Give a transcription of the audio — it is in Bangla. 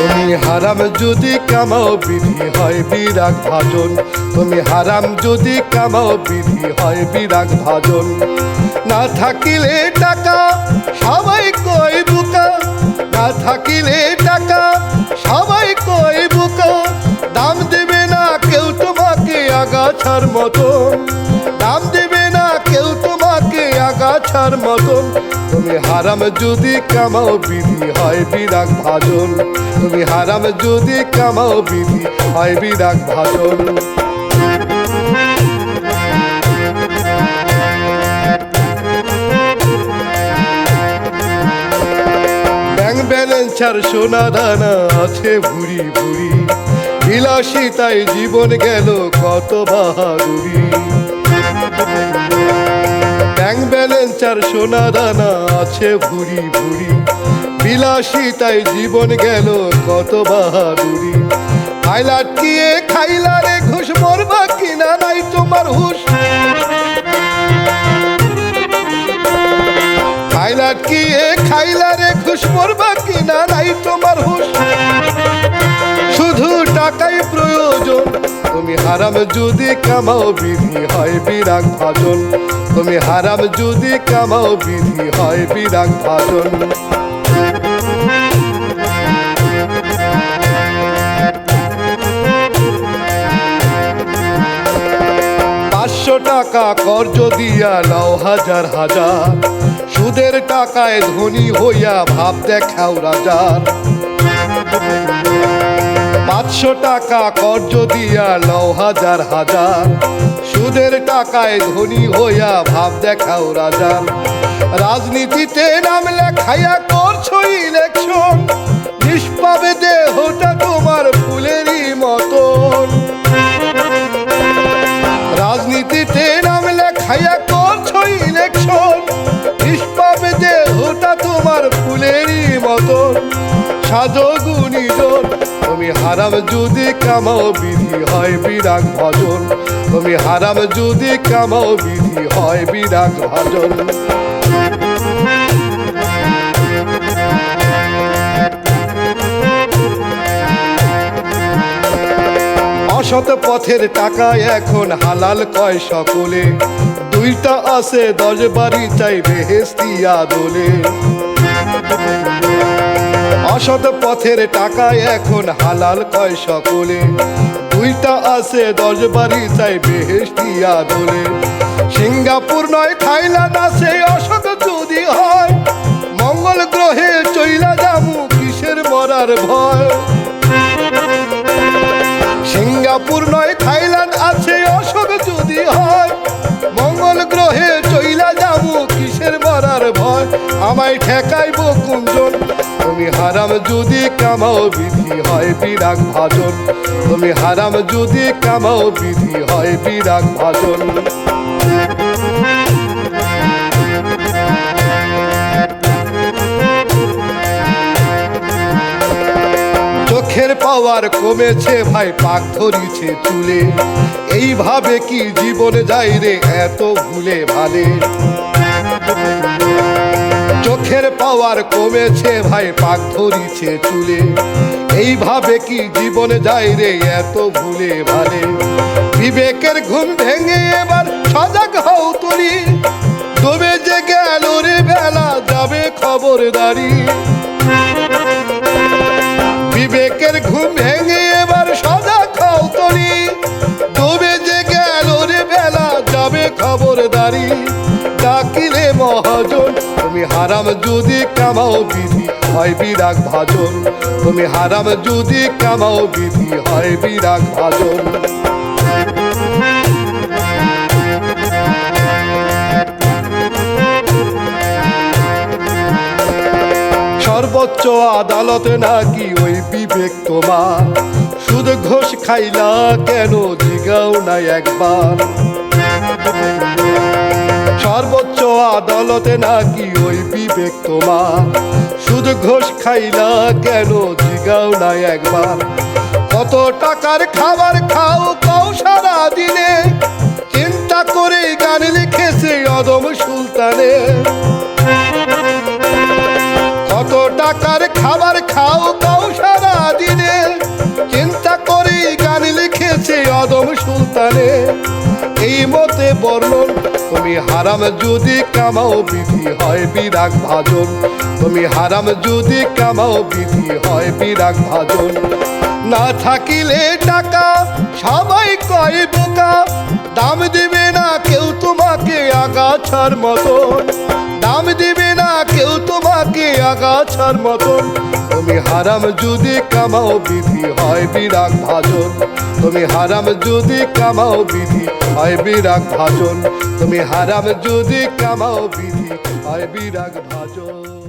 তুমি হারাম যদি কামাও, বিধি হয় বিরাগ ভাজন। তুমি হারাম যদি কামাও, বিধি হয় বিরাগ ভাজন। না থাকিলে টাকা সবাই কই বুকা। না থাকিলে টাকা সবাই কই বুকা। দাম দেবে না কেউ তোমাকে আগাছার মতন। আগাছার মতন। তুমি হারাম যদি কামাও বিধি, হয় বিরাগ ভাজন। তুমি হারাম যদি কামাও বিধি, হয় বিরাগ ভাজন। ব্যাংক ব্যালেন্স আর সোনা দানা আছে ভুরি ভুরি। বিলাসিতায় জীবন গেল কত বাহাদুরি। আর সোনা দানা আছে ভুরি ভুরি। বিলাসিতায় জীবন গেল কত বাহাদুরি। খাইলা কিয়ে খাইলা রে ঘুষ, মরবা কিনা নাই তোমার হুশ। খাইলা কিয়ে খাইলা রে ঘুষ, মরবা কিনা নাই তোমার হারাম যদি কামাও বিধি হয় বিরাগ ভাজন। তুমি হারাম যদি কামাও বিধি হয় বিরাগ ভাজন। পাঁচশো টাকা কর্জ দিয়া নাও হাজার হাজার। সুদের টাকায় ধনী হইয়া ভাব দেখাও রাজার। পাঁচশো টাকা কর্জ দিয়া নও হাজার হাজার। সুদের টাকায় ধনী হইয়া ভাব দেখাও রাজার রাজনীতিতে নাম লেখাইয়া করছ ইলেকশন। নিষ্পাবে দেহটা তোমার ফুলেরই মতন। রাজনীতিতে নাম লেখাইয়া করছ ইলেকশন। নিষ্পাবে দেহটা তোমার ফুলেরই মতন। সাজো গুণীজন তুমি হারাম যদি কামাও বিধি হয় বিরাগ ভজন। তুমি হারাম যদি কামাও বিধি হয় বিরাগ ভজন। অসৎ পথের টাকা এখন হালাল কয় সকলে। দুইটা আছে দশ বাড়ি চাই বেহেস্তিয়া দোলে অসৎ পথের টাকা এখন হালাল কয় সকলে। দুইটা আছে, দশ বাড়ি চাই বেহেস্তিয়া দোলে সিঙ্গাপুর নয়, থাইল্যান্ড আছে, অসৎ যদি হয়, মঙ্গল গ্রহে চইলা যামু কিসের মরার ভয়? সিঙ্গাপুর নয়, থাইল্যান্ড আছে অশোক যদি হয়, মঙ্গল গ্রহে চইলা যাব কিসের মরার ভয়? আমায় ঠেকাইব কুঞ্জন তুমি হারাম যদি কামাও, বিধি হয় বিরাগ ভাজন। তুমি হারাম যদি কামাও, বিধি হয় বিরাগ ভাজন। চোখের পাওয়ার কমেছে ভাই, পাক ধরিছে চুলে। এইভাবে কি জীবন যায় রে এত ভুলে ভালে? চোখের পাওয়ার কমেছে, ভাই পাক ধরিছে চুলে। এইভাবে কি জীবন যায় রে এত ভুলে ভালে? বিবেকের ঘুম ভেঙে এবার সজাগ হও তুলি। ডুবে যে গেল রে বেলা, যাবে খবরদারি বিবেকের ঘুম ভেঙে এবার সদা খাও তরি ডুবে যে গেল রে বেলা, যাবে খবরদারি মহাজন, তুমি হারাম যদি কামাও বিধি, হয় বিরাগ ভাজন। তুমি হারাম যদি কামাও বিধি, হয় বিরাগ ভাজন। সর্বোচ্চ আদালতে নাকি ওই বিবেক তোমার? সুদ ঘোষ খাইলা কেন জিগাও না একবার? সর্বোচ্চ আদালতে নাকি ওই বিবেক তোমার? শুধু ঘোষ খাই না কেন জিগাও না একবার? কত টাকার খাবার খাও পাও সারা দিনে। চিন্তা করে গান লিখেছে অদম সুলতানে। কত টাকার খাবার খাও পাও সারা দিনে। চিন্তা করে গান লিখেছে অদম সুলতানে। মতে বর্ণন, তুমি হারাম যদি কামাও, বিধি হয় বিরাগ ভাজন। তুমি হারাম যদি কামাও, বিধি হয় বিরাগ ভাজন। না থাকিলে টাকা, সবাই কয় বোকা। দাম দিবে না কেউ তোমাকে আগাছার মতন। দাম দিবে না কেউ তোমাকে আগাছার মতন। তুমি হারাম যদি কামাও, বিধি হয় বিরাগ ভাজন। তুমি হারাম যদি কামাও বিধি, হয় বিরাগ ভাজন। তুমি হারাম যদি কামাও বিধি, হয় বিরাগ ভাজন।